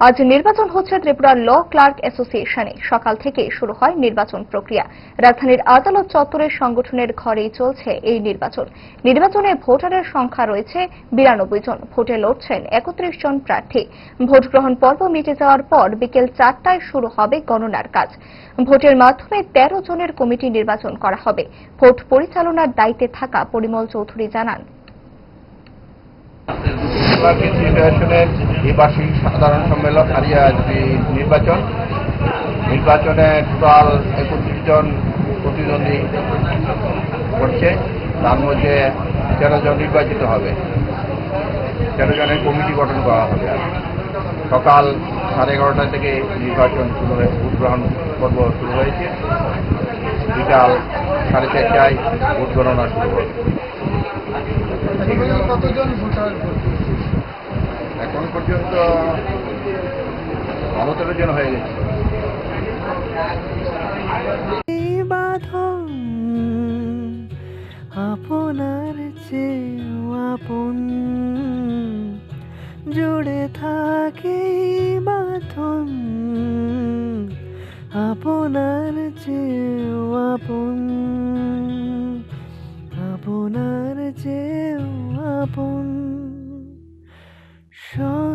আজ নির্বাচন হচ্ছে ত্রিপুরার ল ক্লার্ক অ্যাসোসিয়েশনে। সকাল থেকে শুরু হয় নির্বাচন প্রক্রিয়া। রাজধানীর আদালত চত্বরের সংগঠনের ঘরেই চলছে এই নির্বাচন। নির্বাচনে ভোটারের সংখ্যা রয়েছে বিরানব্বই জন। ভোটে লড়ছেন একত্রিশ জন প্রার্থী। ভোট গ্রহণ পর্ব মিটে যাওয়ার পর বিকেল চারটায় শুরু হবে গণনার কাজ। ভোটের মাধ্যমে তেরো জনের কমিটি নির্বাচন করা হবে। ভোট পরিচালনার দায়িত্বে থাকা পরিমল চৌধুরী জানান মার্কিন ফেডারেশনের এই বার্ষিক সাধারণ সম্মেলন আর ইয়া, নির্বাচন। নির্বাচনে টোটাল একত্রিশ জন প্রতিদ্বন্দ্বী করছে। তার মধ্যে তেরো জন নির্বাচিত হবে। তেরো জনের কমিটি গঠন করা হবে। সকাল সাড়ে এগারোটা থেকে নির্বাচন শুরু হয়ে ভোট গ্রহণ পর্ব শুরু হয়েছে। বিকাল সাড়ে চারটায় ভোট গণনা শুরু হবে। কতজন ভোটার পর্যন্ত অনতেরো জন হয়ে গেছে। আপনার আপন। জুড়ে থাকে বাঁধন আপনার চেয়েও আপন। আপনার চেয়েও আপন। কমল